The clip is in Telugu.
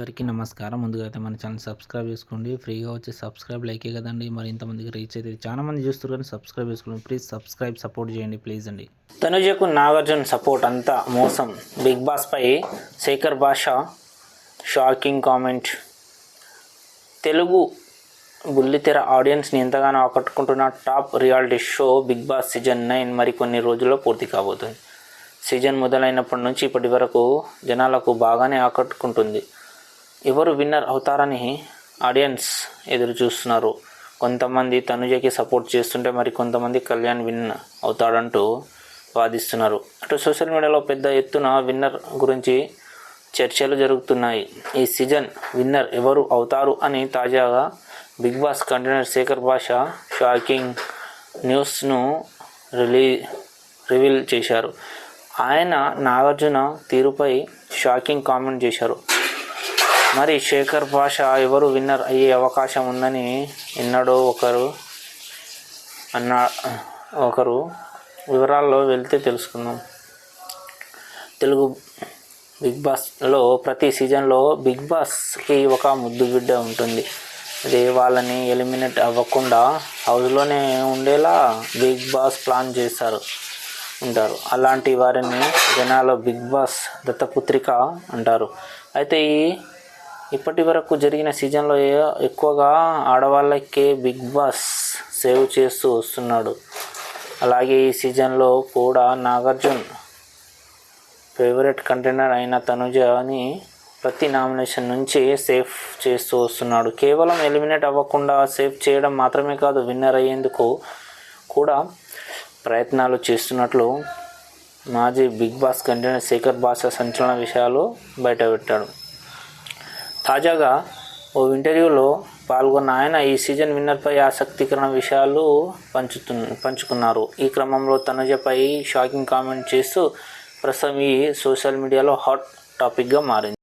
అందరికీ నమస్కారం. ముందుగా అయితే మన ఛానల్ సబ్స్క్రైబ్ చేసుకోండి. ఫ్రీగా వచ్చి సబ్స్క్రైబ్ లైకే కదండి. మరి ఇంతమందికి రీచ్ అయితే చాలా మంది చూస్తారు కానీ సబ్స్క్రైబ్ చేసుకోండి. ప్లీజ్ సబ్స్క్రైబ్ సపోర్ట్ చేయండి ప్లీజ్ అండి. తనుజకు నాగార్జున సపోర్ట్ అంతా మోసం. బిగ్ బాస్ పై శేఖర్ భాష షాకింగ్ కామెంట్. తెలుగు బుల్లితెర ఆడియన్స్ని ఎంతగానో ఆకట్టుకుంటున్న top reality show Bigg Boss season nine మరికొన్ని రోజుల్లో పూర్తి కాబోతుంది. సీజన్ మొదలైనప్పటి నుంచి ఇప్పటి వరకు జనాలకు బాగానే ఆకట్టుకుంటుంది. ఎవరు విన్నర్ అవుతారని ఆడియన్స్ ఎదురు చూస్తున్నారు. కొంతమంది తనుజకి సపోర్ట్ చేస్తుంటే మరి కొంతమంది కళ్యాణ్ విన్ అవుతాడంటూ వాదిస్తున్నారు. అటు సోషల్ మీడియాలో పెద్ద ఎత్తున విన్నర్ గురించి చర్చలు జరుగుతున్నాయి. ఈ సీజన్ విన్నర్ ఎవరు అవుతారు అని తాజాగా బిగ్ బాస్ కంటైనర్ శేఖర్ భాష షాకింగ్ న్యూస్ను రిలీ రివీల్ చేశారు. ఆయన నాగార్జున తీరుపై షాకింగ్ కామెంట్ చేశారు. మరి శేఖర్ భాష ఎవరు విన్నర్ అయ్యే అవకాశం ఉందని ఎన్నడో ఒకరు అన్న ఒకరు వివరాల్లో వెళ్తే తెలుసుకుందాం. తెలుగు బిగ్ బాస్లో ప్రతి సీజన్లో బిగ్ బాస్కి ఒక ముద్దు బిడ్డ ఉంటుంది. అదే వాళ్ళని ఎలిమినేట్ అవ్వకుండా హౌస్లోనే ఉండేలా బిగ్ బాస్ ప్లాన్ చేస్తారు ఉంటారు. అలాంటి వారిని జనాలు బిగ్ బాస్ దత్తపుత్రిక అంటారు. అయితే ఈ ఇప్పటి వరకు జరిగిన సీజన్లో ఏ- ఎక్కువగా ఆడవాళ్ళకే బిగ్ బాస్ సేవ్ చేస్తూ వస్తున్నాడు. అలాగే ఈ సీజన్లో కూడా నాగార్జున్ ఫేవరెట్ కంటైనర్ అయిన తనుజని ప్రతి నామినేషన్ నుంచి సేఫ్ చేస్తూ వస్తున్నాడు. కేవలం ఎలిమినేట్ అవ్వకుండా సేఫ్ చేయడం మాత్రమే కాదు విన్నర్ అయ్యేందుకు కూడా ప్రయత్నాలు చేస్తున్నట్లు మాజీ బిగ్ బాస్ కంటైనర్ శేఖర్ భాష సంచలన విషయాలు బయటపెట్టాడు. తాజాగా ఓ ఇంటర్వ్యూలో పాల్గొన్న ఆయన ఈ సీజన్ విన్నర్పై ఆసక్తికరణ విషయాలు పంచుతు పంచుకున్నారు. ఈ క్రమంలో తనుజపై షాకింగ్ కామెంట్ చేస్తూ ప్రస్తుతం ఈ సోషల్ మీడియాలో హాట్ టాపిక్గా మారింది.